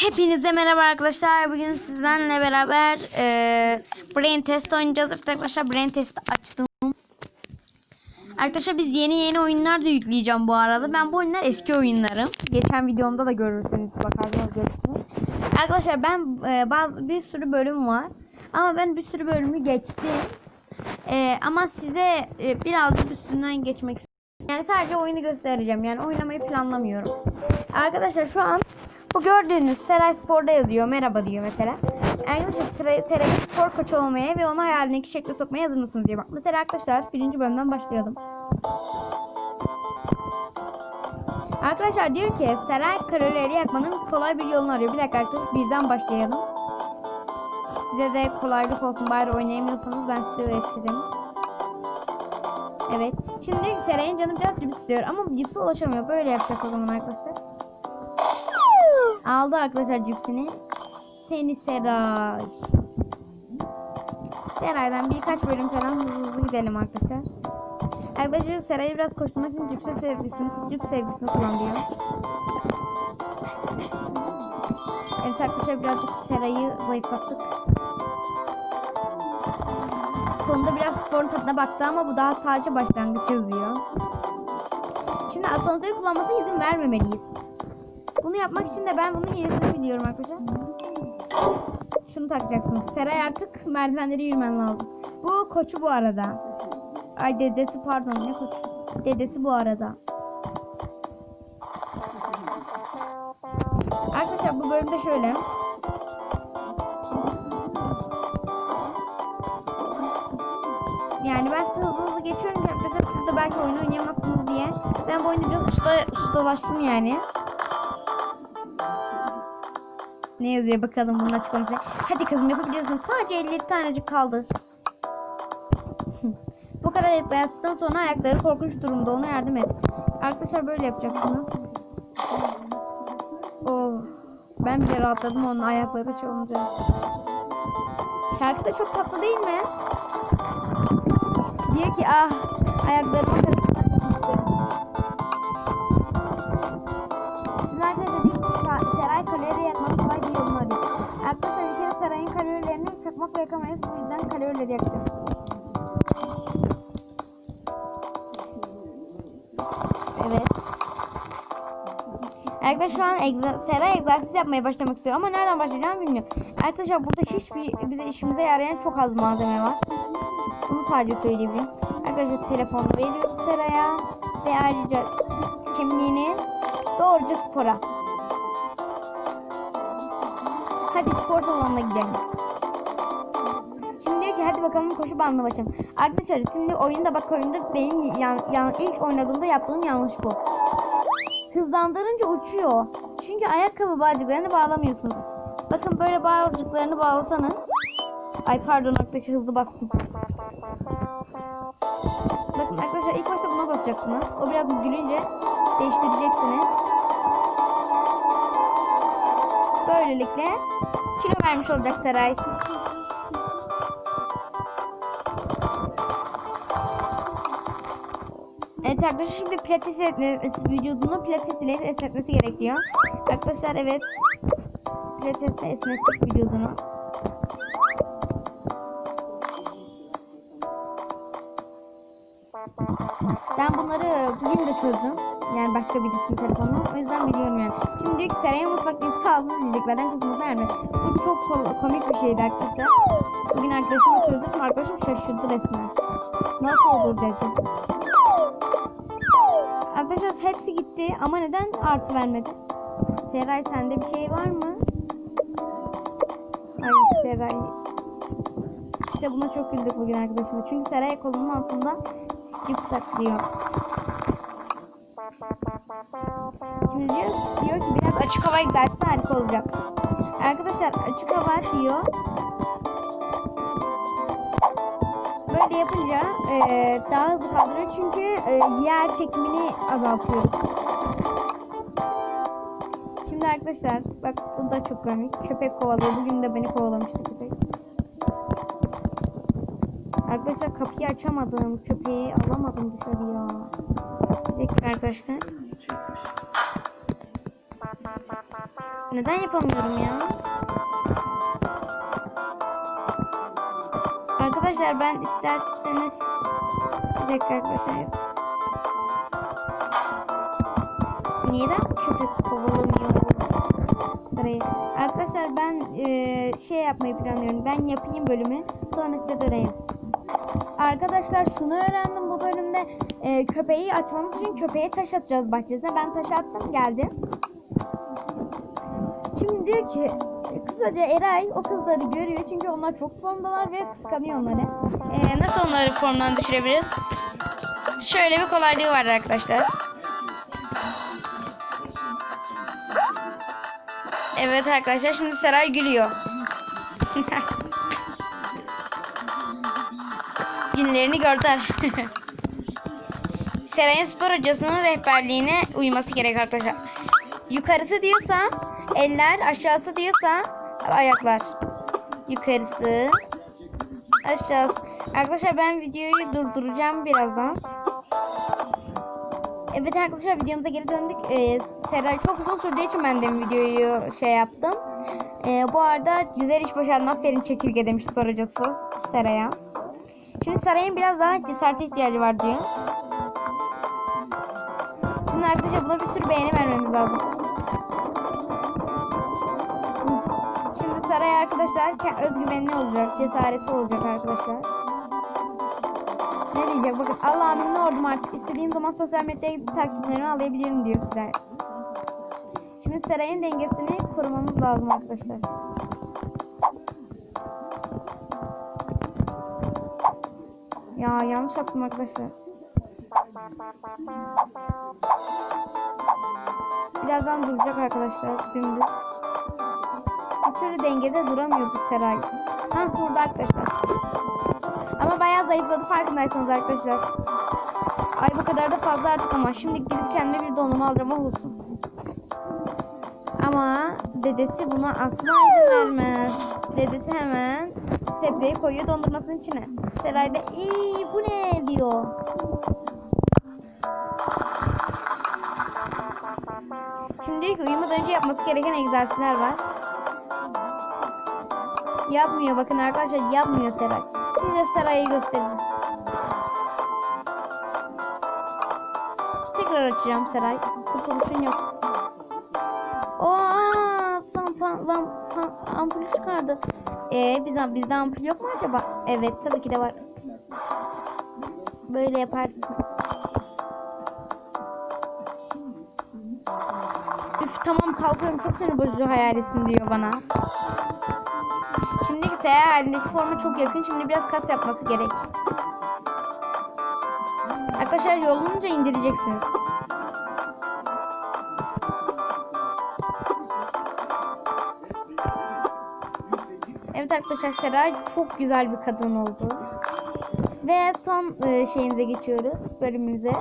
Hepinize merhaba arkadaşlar. Bugün sizlerle beraber e, Brain Test oynayacağız. Arkadaşlar Brain Test açtım. Arkadaşlar biz yeni yeni oyunlar da yükleyeceğim bu arada. Ben bu oyunlar eski oyunlarım. Geçen videomda da görürsünüz bakarsanız görürsünüz. Arkadaşlar ben e, bazı bir sürü bölüm var. Ama ben bir sürü bölümü geçtim. E, ama size e, birazcık üstünden geçmek istiyorum. Yani sadece oyunu göstereceğim. Yani oynamayı planlamıyorum. Arkadaşlar şu an bu gördüğünüz Seray Spor'da yazıyor. Merhaba diyor mesela. Arkadaşlar Seray, Spor koçu olmaya ve onu hayalindeki şekle sokmaya hazır mısınız diyor. Bak mesela arkadaşlar birinci bölümden başlayalım. Arkadaşlar diyor ki Seray kalorileri yakmanın kolay bir yolunu arıyor. Bir dakika arkadaşlar birden başlayalım. Size de kolaylık olsun bari oynayamıyorsanız ben size öğretirim. Evet. Şimdi Seray'ın canı biraz cips istiyor ama cipse ulaşamıyor. Böyle yapacak o zaman arkadaşlar. Aldı arkadaşlar cipsini. Seni Seray. Seray'dan birkaç bölüm falan hızlı hızlı gidelim arkadaşlar. Arkadaşlar Seray'ı biraz koşturmak için cipse sevgisini, cips sevgisini kullanıyor. Evet arkadaşlar birazcık Seray'ı zayıflattık. Sonunda biraz sporun tadına baktı ama bu daha sadece başlangıç yazıyor. Şimdi asansörü kullanmasına izin vermemeliyiz. Bunu yapmak için de ben bunun iyisini biliyorum arkadaşlar. Şunu takacaksın. Seray artık merdivenleri yürümen lazım. Bu koçu bu arada. Ay dedesi pardon ne koçu? Dedesi bu arada. Arkadaşlar bu bölümde şöyle. Yani ben size hızlı hızlı geçiyorum arkadaşlar siz de belki oyunu oynayamazsınız diye. Ben bu oyunda biraz usta, ustalaştım yani. Ne yazıyor bakalım bunun açıklaması. Hadi kızım yapabiliyorsun. Sadece 57 tanecik kaldı. Bu kadar etkilerden sonra ayakları korkunç durumda. Ona yardım et. Arkadaşlar böyle yapacaksınız. Oh. Ben bile rahatladım onun ayakları çalınca. Şarkı da çok tatlı değil mi? Diyor ki ah ayaklarıma karıştı. Evet. Arkadaşlar şu an Seray egzersiz yapmaya başlamak istiyor ama nereden başlayacağımı bilmiyorum. Arkadaşlar burada hiçbir bize işimize yarayan çok az malzeme var. Bunu sadece söyleyebilirim. Arkadaşlar telefonu veriyoruz Seray'a ve ayrıca kimliğini doğruca spora. Hadi spor salonuna gidelim. Hadi bakalım koşu bandına başlayalım. Arkadaşlar şimdi oyunda bak oyunda benim yan, yan, ilk oynadığımda yaptığım yanlış bu. Hızlandırınca uçuyor. Çünkü ayakkabı bağcıklarını bağlamıyorsunuz. Bakın böyle bağcıklarını bağlasanız. Ay pardon arkadaşlar hızlı bastım. Bakın arkadaşlar ilk başta buna basacaksınız. O biraz gülünce değiştireceksiniz. Böylelikle kilo vermiş olacak Seray. Evet arkadaşlar şimdi pilates vücudunu pilates ile esnetmesi gerekiyor. Arkadaşlar evet pilatesle esnettik vücudunu. Ben bunları bugün de çözdüm. Yani başka birisinin telefonunu. O yüzden biliyorum yani. Şimdi Seraya mutfakta iz kaldı diyeceklerden kızımıza yardım et. Bu çok ko- komik bir şeydi arkadaşlar. Bugün arkadaşımla çözdüm. Arkadaşım şaşırdı resmen. Nasıl olur dedi. Hepsi gitti ama neden artı vermedi? Seray sende bir şey var mı? Hayır Seray. İşte buna çok güldük bugün arkadaşımla. Çünkü Seray kolunun altında cips saklıyor. Şimdi diyor, diyor ki biraz açık hava egzersizi harika olacak. Arkadaşlar açık hava diyor. Böyle yapınca eee, daha hızlı kaldırıyor çünkü eee, yer çekimini azaltıyor. Şimdi arkadaşlar bak bu da çok komik. Köpek kovalıyor. Bugün de beni kovalamıştı köpek. Arkadaşlar kapıyı açamadım. Köpeği alamadım dışarıya. Bir dakika arkadaşlar. Neden yapamıyorum ya? Arkadaşlar ben isterseniz bir dakika arkadaşlar. Neden köpek kovalamıyor sırayı? Arkadaşlar ben eee, şey yapmayı planlıyorum. Ben yapayım bölümü. Sonra size döneyim. Arkadaşlar şunu öğrendim bu bölümde. Eee, köpeği açmamız için köpeğe taş atacağız bahçesine. Ben taş attım geldi. Şimdi diyor ki kısaca Eray o kızları görüyor çünkü onlar çok formdalar ve kıskanıyor onları. Ee, nasıl onları formdan düşürebiliriz? Şöyle bir kolaylığı var arkadaşlar. Evet arkadaşlar şimdi Seray gülüyor. Günlerini gördüler. Seray'ın spor hocasının rehberliğine uyması gerek arkadaşlar. Yukarısı diyorsa eller, aşağısı diyorsa ayaklar. Yukarısı, aşağısı. Arkadaşlar ben videoyu durduracağım birazdan. Evet arkadaşlar videomuza geri döndük. Ee, Seray çok uzun sürdüğü için ben de videoyu şey yaptım. Ee, bu arada güzel iş başardın. Aferin çekirge demiş spor hocası Seray'a. Şimdi Seray'ın biraz daha cesarete ihtiyacı var diyor. Şimdi arkadaşlar buna bir sürü beğeni vermemiz lazım. Ke- özgüvenli olacak, cesareti olacak arkadaşlar. Ne diyecek? Bakın Allah'ım ne oldum artık. İstediğim zaman sosyal medyaya takipçilerimi alabilirim diyor Saray. Şimdi Saray'ın dengesini korumamız lazım arkadaşlar. Ya yanlış yaptım arkadaşlar. Birazdan duracak arkadaşlar dümdüz. Türlü dengede duramıyor bu Seray. Ha burada arkadaşlar. Ama bayağı zayıfladı farkındaysanız arkadaşlar. Ay bu kadar da fazla artık ama şimdi gidip kendime bir dondurma alacağım olsun. Ama dedesi buna asla izin vermez. Dedesi hemen sebzeyi koyuyor dondurmasının içine. Seray da iyi bu ne diyor. Şimdi diyor uyumadan önce yapması gereken egzersizler var. Yapmıyor bakın arkadaşlar yapmıyor Seray. Size Seray'ı göstereyim. Tekrar açacağım Seray. Kurtuluşun yok. Lan, ampul çıkardı. Ee, bizden, bizde ampul yok mu acaba? Evet tabii ki de var. Böyle yaparsın. Üf tamam kalkıyorum çok seni bozucu hayalisin diyor bana. Şimdiki seyahat halindeki forma çok yakın. Şimdi biraz kas yapması gerek. Arkadaşlar yolunca indireceksiniz. Evet arkadaşlar Seray çok güzel bir kadın oldu. Ve son e, şeyimize geçiyoruz bölümümüze.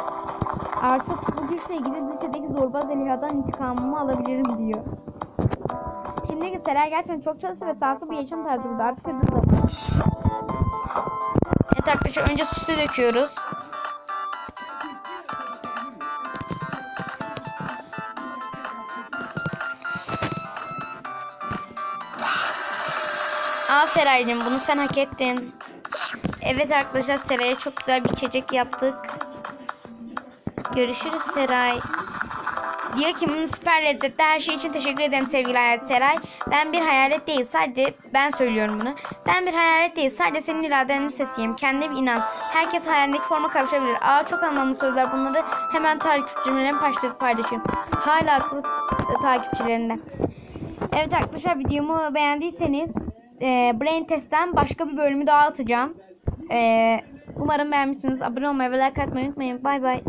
Artık bu güçle ilgili lisedeki zorba Zeliha'dan intikamımı alabilirim diyor. Şimdiki Seray gerçekten çok çalıştı ve sağlıklı bir yaşam tarzı buldu. Artık zamanı. Evet arkadaşlar önce sütü döküyoruz. Al Seraycığım bunu sen hak ettin. Evet arkadaşlar Seray'a çok güzel bir içecek yaptık. Görüşürüz Seray. Diyor ki "Hmm, süper lezzetli her şey için teşekkür ederim sevgili Hayalet Seray. Ben bir hayalet değil sadece ben söylüyorum bunu. Ben bir hayalet değil sadece senin iradenin sesiyim. Kendine bir inan. Herkes hayalindeki forma kavuşabilir. Aa çok anlamlı sözler bunları hemen takipçilerim paylaşıyorum. Hala aklı e, takipçilerinde. Evet arkadaşlar videomu beğendiyseniz e, Brain Test'ten başka bir bölümü daha atacağım. E, umarım beğenmişsiniz. Abone olmayı ve like atmayı unutmayın. Bay bay.